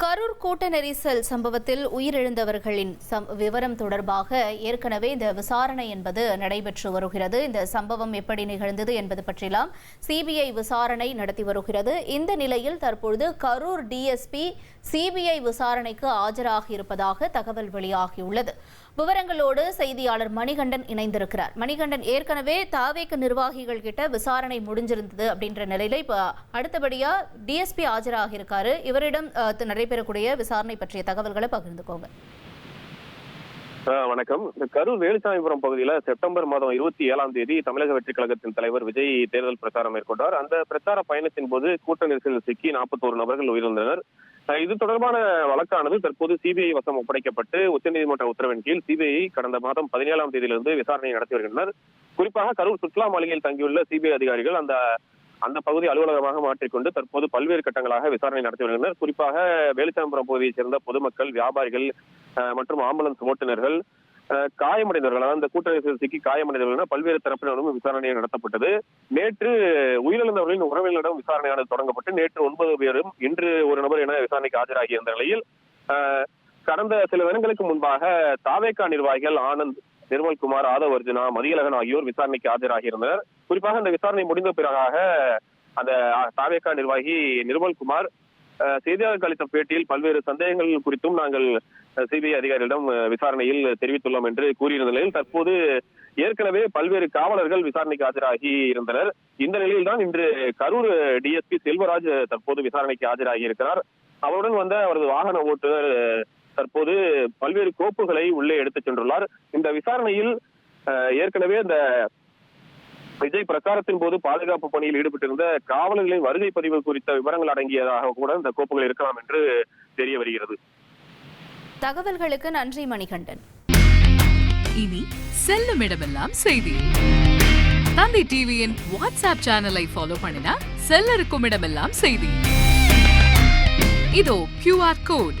Con Karur கூட்ட நெரிசல் சம்பவத்தில் உயிரிழந்தவர்களின் விவரம் தொடர்பாக ஏற்கனவே இந்த விசாரணை என்பது நடைபெற்று வருகிறது. இந்த சம்பவம் எப்படி நிகழ்ந்தது என்பது பற்றிலாம் சிபிஐ விசாரணை நடத்தி வருகிறது. இந்த நிலையில் தற்பொழுது கரூர் டிஎஸ்பி சிபிஐ விசாரணைக்கு ஆஜராகி இருப்பதாக தகவல் வெளியாகியுள்ளது. விவரங்களோடு செய்தியாளர் மணிகண்டன் இணைந்திருக்கிறார். மணிகண்டன் ஏற்கனவே தாவேக்கு நிர்வாகிகள் கிட்ட விசாரணை முடிஞ்சிருந்தது அப்படின்ற நிலையில இப்ப அடுத்தபடியா டிஎஸ்பி ஆஜராகி இருக்காரு இவரிடம் அஹ், நடைபெறக்கூடிய விசாரணை பற்றிய தகவல்களை பகிர்ந்துக்கோங்க. வணக்கம். இந்த கரூர் வேலுசாமிபுரம் பகுதியில செப்டம்பர் மாதம் இருபத்தி ஏழாம் தேதி தமிழக வெற்றி கழகத்தின் தலைவர் விஜய் தேர்தல் பிரச்சாரம் மேற்கொண்டார். அந்த பிரச்சார பயணத்தின் போது கூட்ட நெரிசலில் சிக்கி நாற்பத்தோரு நபர்கள் உயிரிழந்தனர். இது தொடர்பான வழக்கானது தற்போது சிபிஐ வசம் ஒப்படைக்கப்பட்டு உச்சநீதிமன்ற உத்தரவின் கீழ் சிபிஐ கடந்த மாதம் பதினேழாம் தேதியிலிருந்து விசாரணை நடத்தி வருகின்றனர். குறிப்பாக கரூர் சுற்றுலா மாளிகையில் தங்கியுள்ள சிபிஐ அதிகாரிகள் அந்த அந்த பகுதி அலுவலகமாக மாற்றிக்கொண்டு தற்போது பல்வேறு கட்டங்களாக விசாரணை நடத்தி வருகின்றனர். குறிப்பாக வேலுசாமிபுரம் பகுதியைச் சேர்ந்த பொதுமக்கள் வியாபாரிகள் மற்றும் ஆம்புலன்ஸ் ஓட்டுநர்கள் காயமடைந்தவர்கள் அதாவது இந்த கூட்ட நெரிசலில் சிக்கி காயமடைந்தவர்கள் பல்வேறு தரப்பினரும் விசாரணை நடத்தப்பட்டது. நேற்று உயிரிழந்தவர்களின் உறவினரிடம் விசாரணையானது தொடங்கப்பட்டு நேற்று ஒன்பது பேரும் இன்று ஒரு நபர் என விசாரணைக்கு ஆஜராகி இருந்த நிலையில் கடந்த சில தினங்களுக்கு முன்பாக தாவேகா நிர்வாகிகள் ஆனந்த் நிர்மல்குமார் ஆதவ் அர்ஜுனா மதியழகன் ஆகியோர் விசாரணைக்கு ஆஜராகி இருந்தனர் குறிப்பாக இந்த விசாரணை முடிந்த பிறகாக அந்த தாவேகா நிர்வாகி நிர்மல்குமார் குமார் செய்தியாளர்களுக்கு அளித்த பேட்டியில் பல்வேறு சந்தேகங்கள் குறித்தும் நாங்கள் சிபிஐ அதிகாரிகளிடம் விசாரணையில் தெரிவித்துள்ளோம் என்று கூறியிருந்த நிலையில் தற்போது ஏற்கனவே பல்வேறு காவலர்கள் விசாரணைக்கு ஆஜராகி இருந்தனர். இந்த நிலையில்தான் இன்று கரூர் டிஎஸ்பி செல்வராஜ் தற்போது விசாரணைக்கு ஆஜராகி இருக்கிறார். அவருடன் வந்த அவரது வாகன ஓட்டுநர் தற்போது பல்வேறு கோப்புகளை உள்ளே எடுத்துச் சென்றுள்ளார். இந்த விசாரணையில் ஏற்கனவே இந்த விஜய் பிரச்சாரத்தின் போது பாதுகாப்பு பணியில் ஈடுபட்டிருந்த காவலர்களின் வருகை பதிவு குறித்த விவரங்கள் அடங்கியதாக கூட இந்த கோப்புகள் இருக்கலாம் என்று தெரிய வருகிறது. தகவல்களுக்கு நன்றி மணிகண்டன். இனி செல்லும் இடமெல்லாம் செய்தி. தந்தை டிவியின் வாட்ஸ்அப் சேனலை ஃபாலோ பண்ணினா செல்ல இருக்கும் இடமெல்லாம் செய்தி. இதோ கியூஆர் கோட்